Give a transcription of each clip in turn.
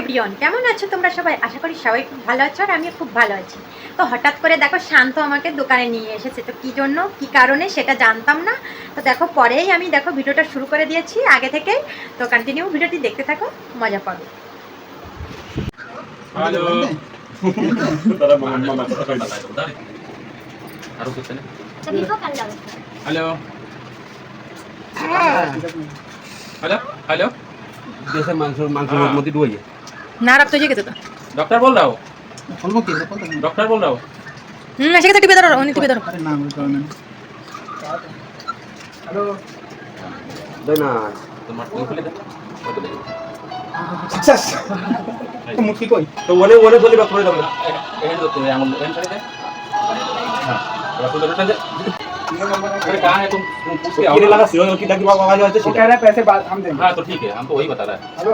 Everyone কেমন আছো তোমরা সবাই? আশা করি সবাই খুব ভালো আছো আর আমিও খুব ভালো আছি। তো হঠাৎ করে দেখো শান্ত আমাকে দোকানে নিয়ে এসেছে। তো কী জন্য কী কারণে সেটা জানতাম না। তো দেখো পরেই আমি দেখো ভিডিওটা শুরু করে দিয়েছি। আগে থেকেই তো কন্টিনিউ ভিডিওটি দেখতে থাকো মজা পাবে। হ্যালো? হ্যালো হ্যালো দেশের মাংস মাংসের মধ্যে ডুয়ে না রাখতে যে গেছে তো डॉक्टर बोल रहा हूँ অল্প কি বলতে না डॉक्टर बोल रहा हूँ হুম এসে গেছে টিপে ধরো উনি টিপে ধরো আরে না বলতে হবে না হ্যালো তাই না তোমার তুমি খুলে দাও কত দেবে আচ্ছা তো মুখ কি কই তো ওনে ওনে বলি বা করে দেবো এখানে ধরতে হবে আঙুল এখানে ছাড়ে দে হ্যাঁ এবার খুলে ধরতে দে अरे कहाँ है तुम तुम पूछ के आओ কিনে লাগাছি ওই কি ডাকি বাবা আওয়াজ হচ্ছে वो कह रहा है पैसे बाद हम देंगे हाँ तो ठीक है हम तो वही बता रहा है हेलो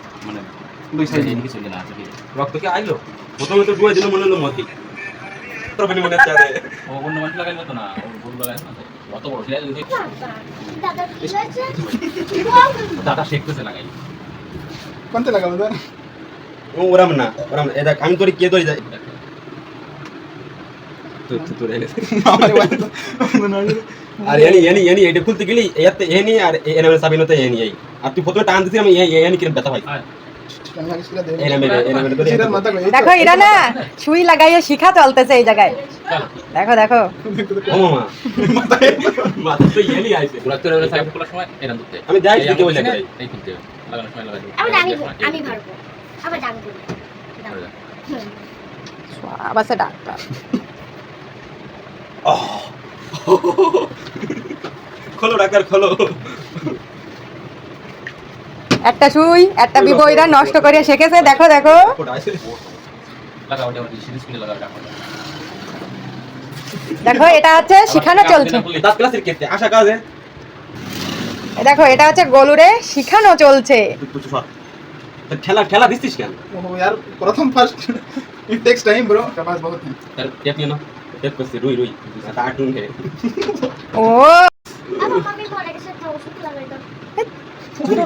মানে দুই সাইজ এদিকে চলে গেল আচ্ছা রক্ত কি আইলো? প্রথমে তো মনে হলো মতি। মনে আছে ও অন্য তো না ও ভুল না অত বড় দাদা শেখতেছে লাগাই কোনতে লাগাবো দাদা ও ওরাম না ওরাম আমি তোরে কে ধরে যাই আর এনি এনি এনি এটা খুলতে গেলি এত এনি আর এনে সাবিনতে এনি এই। আর তুই প্রথমে টান দিছিস আমি এখানে কিরম ব্যথা পাই। দেখো এরা না সুই লাগাইয়ে শিখা চলতেছে এই জায়গায়। দেখো দেখো। আমি যাই আবার সে ডাক্তার। খোলো ডাক্তার খোলো। একটা সুই একটা বিবইরা নষ্ট করে শিখেছে দেখো দেখো ওটা আইছে লাগাও ওটা সিরিজ করে লাগাও ডাক্তার দেখো এটা হচ্ছে শিখানো চলছে দাঁত ক্লাসের কেতে আশা কাজে এই দেখো এটা হচ্ছে গলুরে শিখানো চলছে তুই কিছু সর তো ঠেলা ঠেলা দিছিস কেন ओहो यार प्रथम first it takes time bro के पास बहुत है তার টেপ নিয়ে না টেপ করছি রুই রুই তা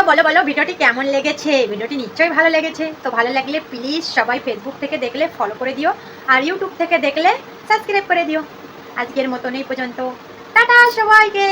তো বলো বলো, ভিডিওটি কেমন লেগেছে? ভিডিওটি নিশ্চয়ই ভালো লেগেছে। তো ভালো লাগলে প্লিজ সবাই ফেসবুক থেকে দেখলে ফলো করে দিও আর ইউটিউব থেকে দেখলে সাবস্ক্রাইব করে দিও। আজকের মতন এই পর্যন্ত। টাটা সবাইকে!